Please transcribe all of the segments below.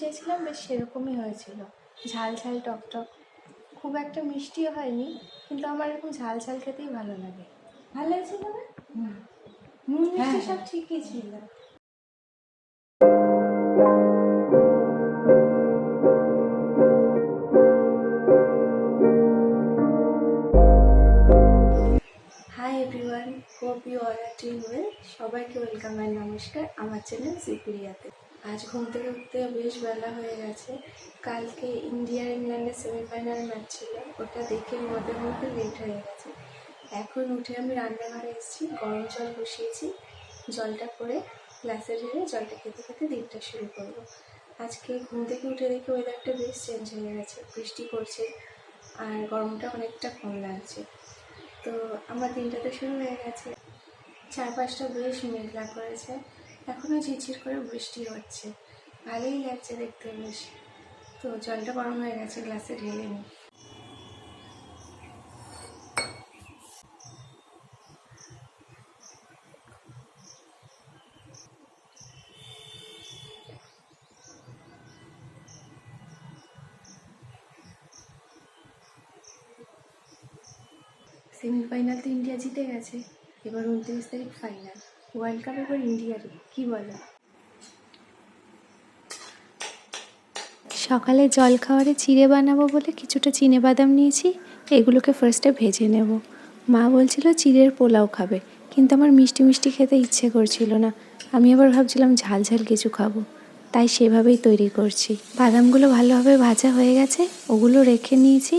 চেয়েছিলাম বেশ সেরকমই হয়েছিল। ঝাল ঝাল টক টক। খুব একটা মিষ্টিও হয়নি কিন্তু আমার এরকম ঝাল ঝাল খেতেই ভালো লাগে। ভালো লাগছিল না নুন মিষ্টি সব ঠিকই ছিল। সবাইকে ওয়েলকাম আর নমস্কার, আমার চ্যানেল জিপিরিয়াতে আজ ঘুম থেকে উঠতে বেশ বেলা হয়ে গেছে। কালকে ইন্ডিয়া ইংল্যান্ডের সেমিফাইনাল ম্যাচ ছিল, ওটা দেখে মধ্যে মধ্যে লেট হয়ে গেছে। এখন উঠে আমি রান্নাঘরে এসেছি, গরম জল বসিয়েছি, জলটা করে গ্লাসে ঢেলে জলটা খেতে খেতে দিনটা শুরু করব। আজকে ঘুম থেকে উঠে দেখে ওয়েদারটা বেশ চেঞ্জ হয়ে গেছে, বৃষ্টি পড়ছে আর গরমটা অনেকটা কম লাগছে। তো আমার দিনটা তো শুরু হয়ে গেছে। চারপাশটা বেশ মেঘলা করেছে। এখনও ঝিরঝির করে বৃষ্টি হচ্ছে। ভালোই লাগছে দেখতে বেশ। তো জলটা গরম হয়ে গেছে, গ্লাসে ঢেলে নিই সেমিফাইনাল তো ইন্ডিয়া জিতে গেছে। এবার উনত্রিশ তারিখ ফাইনাল ওয়ার্ল্ড কাপ এবার ইন্ডিয়ারই কি বলো? সকালে জল খাওয়ারে চিড়ে বানাবো বলে কিছুটা চিনে বাদাম নিয়েছি, এগুলোকে ফার্স্টে ভেজে নেব। মা বলছিল চিড়ের পোলাও খাবে, কিন্তু আমার মিষ্টি মিষ্টি খেতে ইচ্ছে করছিল না। আমি আবার ভাবছিলাম ঝাল ঝাল কিছু খাব। তাই সেভাবেই তৈরি করছি। বাদামগুলো ভালোভাবে ভাজা হয়ে গেছে, ওগুলো রেখে নিয়েছি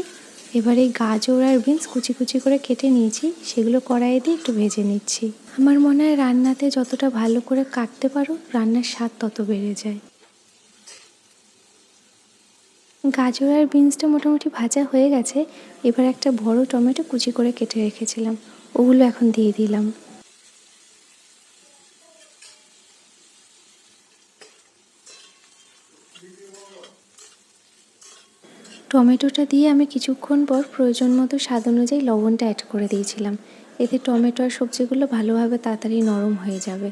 এবার এই গাজর আর বিনস কুচি কুচি করে কেটে নিয়েছি, সেগুলো কড়াইয়ে দিয়ে একটু ভেজে নিচ্ছি। আমার মনে হয় রান্নাতে যতটা ভালো করে কাটতে পারো, রান্নার স্বাদ তত বেড়ে যায়। গাজর আর বিনসটা মোটামুটি ভাজা হয়ে গেছে, এবার একটা বড় টমেটো কুচি করে কেটে রেখেছিলাম, ওগুলো এখন দিয়ে দিলাম। টমেটোটা দিয়ে আমি কিছুক্ষণ পর প্রয়োজন মতো স্বাদ অনুযায়ী লবণটা অ্যাড করে দিয়েছিলাম। এতে টমেটো আর সবজিগুলো ভালোভাবে তাড়াতাড়ি নরম হয়ে যাবে।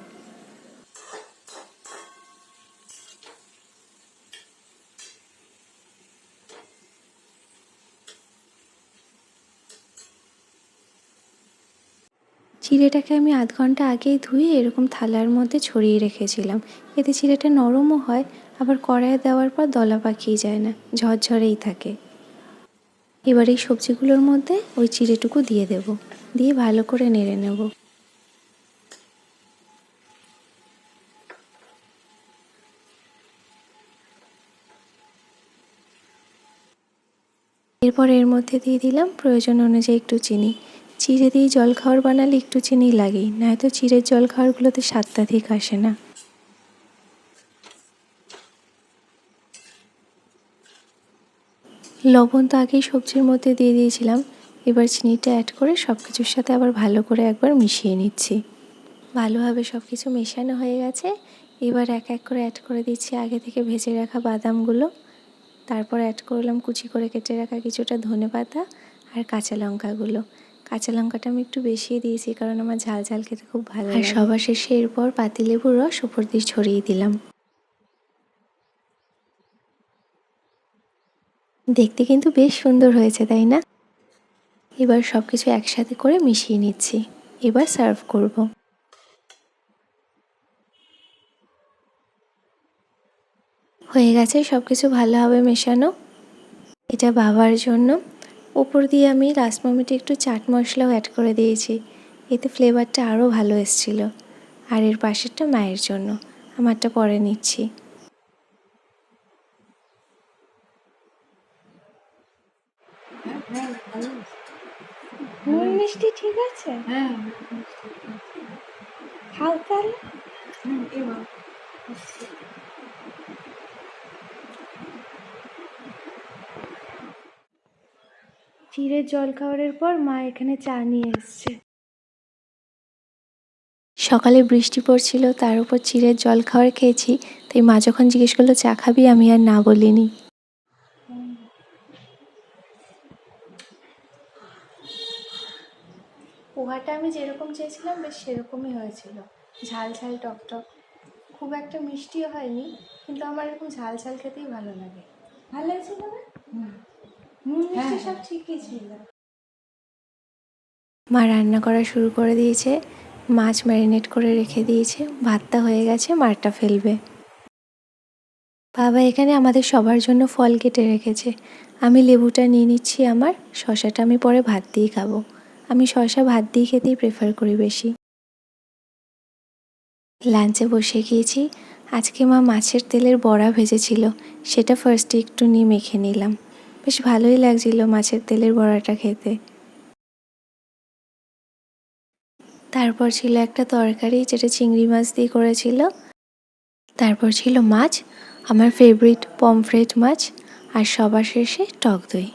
চিড়েটাকে আমি আধ ঘণ্টা আগেই ধুয়ে এরকম থালার মধ্যে ছড়িয়ে রেখেছিলাম। এতে চিড়েটা নরমও হয় আবার কড়াইয়ে দেওয়ার পর দলা পাকিয়ে যায় না, ঝরঝরেই থাকে। এবার এই সবজিগুলোর মধ্যে ওই চিড়েটুকু দিয়ে দেব, দিয়ে ভালো করে নেড়ে নেব। এরপর এর মধ্যে দিয়ে দিলাম প্রয়োজন অনুযায়ী একটু চিনি। চিড়ে দিয়ে জল খাওয়ার বানালে একটু চিনি লাগেই, নয়তো চিড়ের জল খাওয়ারগুলোতে স্বাদটা ঠিক আসে না। লবণ তো আগেই সবজির মধ্যে দিয়ে দিয়েছিলাম। এবার চিনিটা অ্যাড করে সব কিছুর সাথে আবার ভালো করে একবার মিশিয়ে নিচ্ছি। ভালোভাবে সব কিছু মেশানো হয়ে গেছে। এবার এক এক করে অ্যাড করে দিচ্ছি আগে থেকে ভেজে রাখা বাদামগুলো। তারপর অ্যাড করলাম কুচি করে কেটে রাখা কিছুটা ধনে পাতা আর কাঁচা লঙ্কাগুলো। কাঁচা লঙ্কাটা আমি একটু বেশি দিয়েছি কারণ আমার ঝাল ঝাল খেতে খুব ভালো আর সবার শেষে এরপর পাতিলেবুর রস উপর দিয়ে ছড়িয়ে দিলাম। দেখতে কিন্তু বেশ সুন্দর হয়েছে, তাই না? এবার সব কিছু একসাথে করে মিশিয়ে নিচ্ছি। এবার সার্ভ করব। হয়ে গেছে সব কিছু ভালোভাবে মেশানো। এটা বাবার জন্য। ওপর দিয়ে আমি লাস্ট মোমেন্টে একটু চাট মশলাও অ্যাড করে দিয়েছি। এতে ফ্লেভারটা আরও ভালো এসেছিল। আর এর পাশেরটা মায়ের জন্য। আমারটা পরে নিচ্ছি নুন মিষ্টি ঠিক আছে? হ্যাঁ। খাও তাহলে। চিড়ের জল খাওয়ারের পর মা এখানে চা নিয়ে এসছে। সকালে বৃষ্টি পড়ছিল তার উপর চিড়ের জল খাওয়ার খেয়েছি তাই মা যখন জিজ্ঞেস করল চা খাবি? আমি আর না বলিনি। পোহাটা আমি যেরকম চেয়েছিলাম বেশ সেরকমই হয়েছিল। ঝাল ঝাল টক টক। খুব একটা মিষ্টিও হয়নি কিন্তু আমার এরকম ঝাল ঝাল খেতেই ভালো লাগে। ভালো লাগছিল না নুন মিষ্টি সব ঠিকই ছিল। মা রান্না করা শুরু করে দিয়েছে মাছ ম্যারিনেট করে রেখে দিয়েছে ভাতটা হয়ে গেছে মারটা ফেলবে। বাবা এখানে আমাদের সবার জন্য ফল কেটে রেখেছে। আমি লেবুটা নিয়ে নিচ্ছি আমার শশাটা আমি পরে ভাত দিয়ে খাব। আমি শশা ভাত দিয়ে খেতেই প্রেফার করি বেশি। লাঞ্চে বসে গিয়েছি, আজকে মা মাছের তেলের বড়া ভেজেছিল, সেটা ফার্স্টে একটু নিয়ে মেখে নিলাম। বেশ ভালোই লাগছিল মাছের তেলের বড়াটা খেতে। তারপর ছিল একটা তরকারি, যেটা চিংড়ি মাছ দিয়ে করেছিল। তারপর ছিল মাছ, আমার ফেভারিট পমফ্রেট মাছ, আর সবার শেষে টক দই।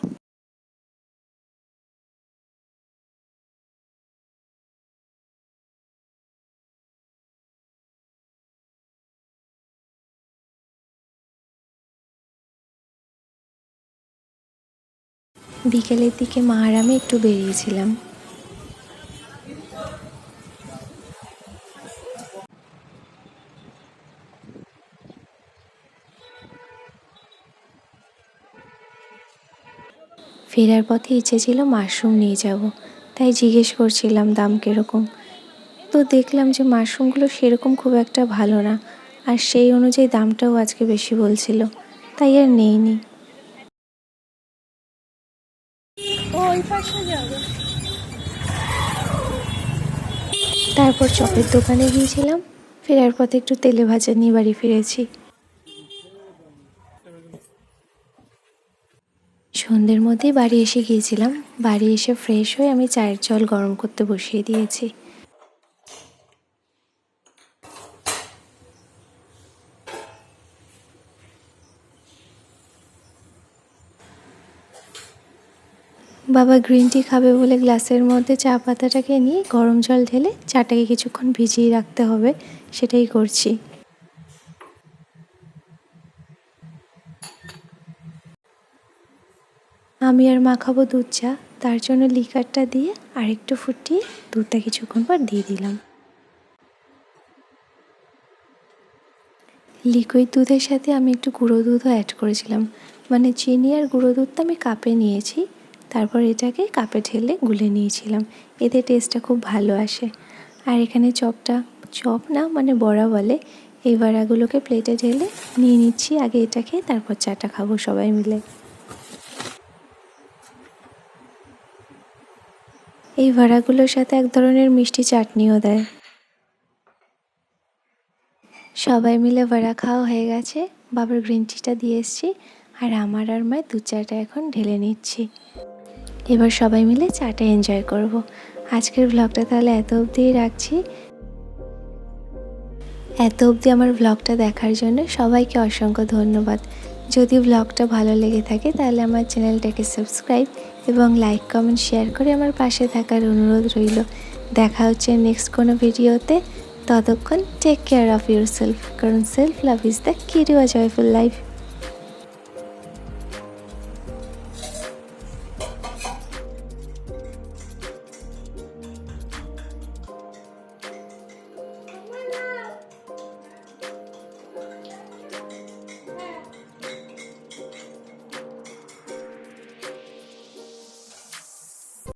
বিকেলের দিকে মা আর আমি একটু বেরিয়েছিলাম। ফেরার পথে ইচ্ছে ছিল মাশরুম নিয়ে যাব, তাই জিজ্ঞেস করছিলাম দাম কীরকম। তো দেখলাম যে মাশরুমগুলো সেরকম খুব একটা ভালো না, আর সেই অনুযায়ী দামটাও আজকে বেশি বলছিল, তাই আর নেইনি। তারপর চপের দোকানে গিয়েছিলাম। ফেরার পথে একটু তেলে ভাজা নিয়ে বাড়ি ফিরেছি। সন্ধ্যের মধ্যেই বাড়ি এসে গিয়েছিলাম। বাড়ি এসে ফ্রেশ হয়ে আমি চায়ের জল গরম করতে বসিয়ে দিয়েছি। বাবা গ্রিন টি খাবে বলে গ্লাসের মধ্যে চা পাতাটাকে নিয়ে গরম জল ঢেলে চাটাকে কিছুক্ষণ ভিজিয়ে রাখতে হবে, সেটাই করছি। আমি আর মা খাব দুধ চা, তার জন্য লিকারটা দিয়ে আরেকটু ফুটিয়ে দুধটা কিছুক্ষণ পর দিয়ে দিলাম। লিকুইড দুধের সাথে আমি একটু গুঁড়ো দুধও অ্যাড করেছিলাম। মানে চিনি আর গুঁড়ো দুধটা আমি কাপে নিয়েছি। তারপর এটাকে কাপে ঢেলে গুলে নিয়েছিলাম। এতে টেস্টটা খুব ভালো আসে। আর এখানে চপটা, চপ না মানে বড়া বলে, এই বড়াগুলোকে প্লেটে ঢেলে নিয়ে নিচ্ছি। আগে এটাকে, তারপর চাটা খাব সবাই মিলে। এই ভাড়াগুলোর সাথে এক ধরনের মিষ্টি চাটনিও দেয়। সবাই মিলে ভাড়া খাওয়া হয়ে গেছে। বাবার গ্রিন টিটা দিয়ে এসছি। আর আমার আর মায়ের দু চাটা এখন ঢেলে নিচ্ছি। এবার সবাই মিলে চাটা এনজয় করব। আজকের ব্লগটা তাহলে এত অবধিই রাখছি। এত অবধি আমার ব্লগটা দেখার জন্য সবাইকে অসংখ্য ধন্যবাদ। যদি ব্লগটা ভালো লেগে থাকে তাহলে আমার চ্যানেলটাকে সাবস্ক্রাইব এবং লাইক কমেন্ট শেয়ার করে আমার পাশে থাকার অনুরোধ রইল। দেখা হচ্ছে নেক্সট কোনো ভিডিওতে। ততক্ষণ take care of your self কারণ self love is the key to a joyful life